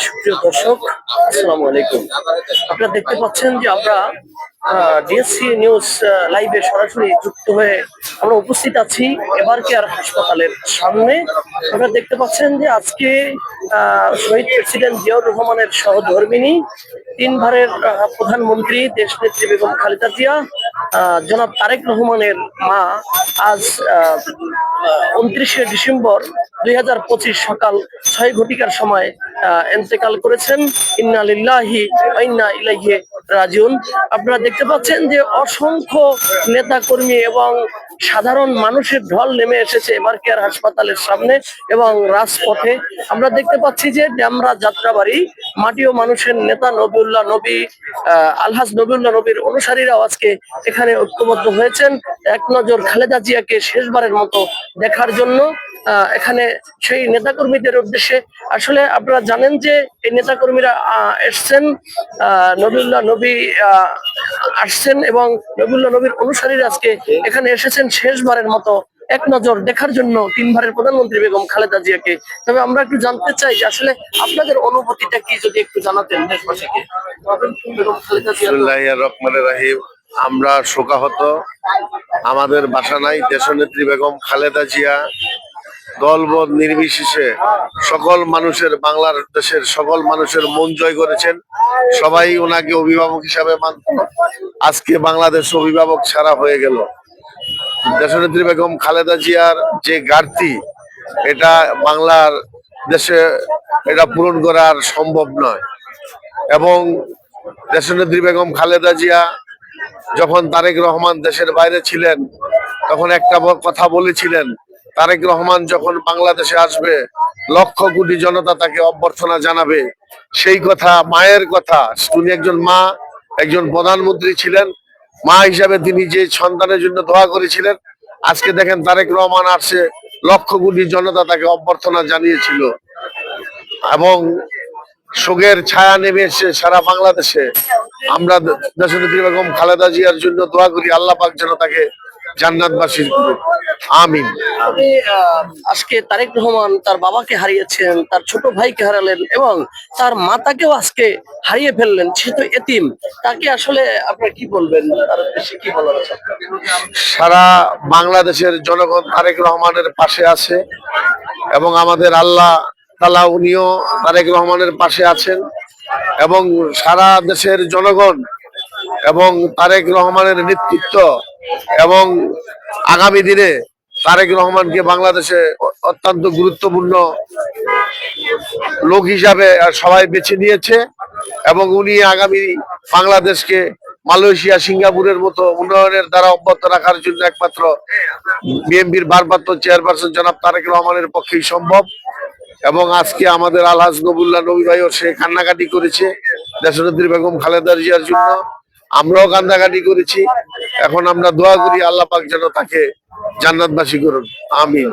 সুপ্রিয় দর্শক, আসসালামু আলাইকুম। আপনারা দেখতে পাচ্ছেন যে আমরা ডিএসসি নিউজ লাইভে সরাসরি যুক্ত হয়ে আমরা উপস্থিত আছি এবার কেয়ার হাসপাতালের সামনে। আপনারা দেখতে পাচ্ছেন যে আজকে শহীদ প্রেসিডেন্ট জিয়াউর রহমানের সহধর্মিনী, তিনবারের প্রধানমন্ত্রী, দেশনেত্রী বেগম খালেদা জিয়া জনাব তারেক রহমানের মা আজ উনত্রিশে ডিসেম্বর দুই হাজার পঁচিশ সকাল ছয় ঘটিকার সময় এন্তেকাল করেছেন। ইন্না লিল্লাহি ইন্না ইলাইহি রাজিউন। আপনারা দেখতে পাচ্ছেন যে অসংখ্য নেতা কর্মী এবং সাধারণ মানুষের ঢল নেমে এসেছে এবার কেয়ার হাসপাতালের সামনে এবং রাজপথে। আমরা দেখতে পাচ্ছি যে ড্যামরা যাত্রাবাড়ি, মাটি ও মানুষের নেতা নবিউল্লাহ নবী আলহাজ নবিউল্লাহ নবীর অনুসারীরাও আজকে এখানে ঐক্যবদ্ধ হয়েছেন। এক নজর খালেদা জিয়াকে শেষবারের মতো দেখার জন্য। এখানে সেই নেতাকর্মীদের উদ্দেশ্যে আসলে আপনারা জানেন যে এই নেতাকর্মীরা এসছেন আহ, নবিউল্লাহ নবী আসছেন এবং নবিউল্লাহ নবীর অনুসারীরা আজকে এখানে এসেছেন শেষবারের মতো এক নজর দেখার জন্য তিনবারের প্রধানমন্ত্রী বেগম খালেদা জিয়াকে। তবে আমরা একটু জানতে চাই যে আসলে আপনাদের অনুভূতিটা কি যদি একটু জানাতেন দেশবাসীকে? আমরা শোকাহত। আমাদের বাসা নাই দেশনেত্রী বেগম খালেদা জিয়া। দলবদ নির্বিশেষে সকল মানুষের, বাংলার দেশের সকল মানুষের মন জয় করেছেন। সবাই ওনাকে অভিভাবক হিসাবে মানত। আজকে বাংলাদেশ অভিভাবক ছাড়া হয়ে গেল। দেশনেত্রী বেগম খালেদা জিয়ার যে ঘাটতি, এটা বাংলার দেশে এটা পূরণ করা আর সম্ভব নয়। এবং দেশনেত্রী বেগম খালেদা জিয়া যখন তারেক রহমান দেশের বাইরে ছিলেন, তখন একটা কথা বলেছিলেন তারেক রহমান যখন বাংলাদেশে আসবে, লক্ষ কোটি জনতা তাকে অভ্যর্থনা জানাবে। সেই কথা মায়ের কথা। উনি একজন মা, একজন প্রধানমন্ত্রী ছিলেন। মা হিসাবে তিনি যে সন্তানের জন্য দোয়া করেছিলেন, আজকে দেখেন তারেক রহমান আসছে লক্ষ কোটি জনতা তাকে অভ্যর্থনা জানিয়েছিল। এবং শোকের ছায়া নেমে এসে সারা বাংলাদেশে আমরা বেগম খালেদা জিয়ার জন্য দোয়া করি, আল্লাহ পাক যেন তাকে জান্নাতবাসী করুন আমিন। আজকে তারেক রহমান তার বাবাকে হারিয়েছেন তার ছোট ভাইকে হারালেন এবং তার মাতাকেও আজকে হারিয়ে ফেললেন। সে তো এতিম তাকে আসলে আপনার কি বলবেন? তার উদ্দেশ্যে কি বলার আছে সারা বাংলাদেশের জনগণ তারেক রহমানের পাশে আছে এবং আমাদের আল্লাহ তালা উনিও তারেক রহমানের পাশে আছেন এবং সারা দেশের জনগণ এবং তারেক রহমানের নেতৃত্ব এবং আগামী দিনে তারেক রহমানকে বাংলাদেশে অত্যন্ত গুরুত্বপূর্ণ লোক হিসাবে সবাই বেছে নিয়েছে এবং উনি আগামী বাংলাদেশকে মালয়েশিয়া, সিঙ্গাপুরের মতো উন্নয়নের দ্বারা অব্যাহত রাখার জন্য একমাত্র বিএনপির ভারপ্রাপ্ত চেয়ারপারসন জনাব তারেক রহমানের পক্ষেই সম্ভব। এবং আজকে আমাদের আলহাজ নবুল্লাহ নবী ভাইও সে কান্নাকাটি করেছে দেশনেত্রী বেগম খালেদা জিয়ার জন্য। আমরাও কান্দাকাটি করেছি। এখন আমরা দোয়া করি আল্লাহ পাক যেন তাকে জান্নাতবাসী করুন। আমিন।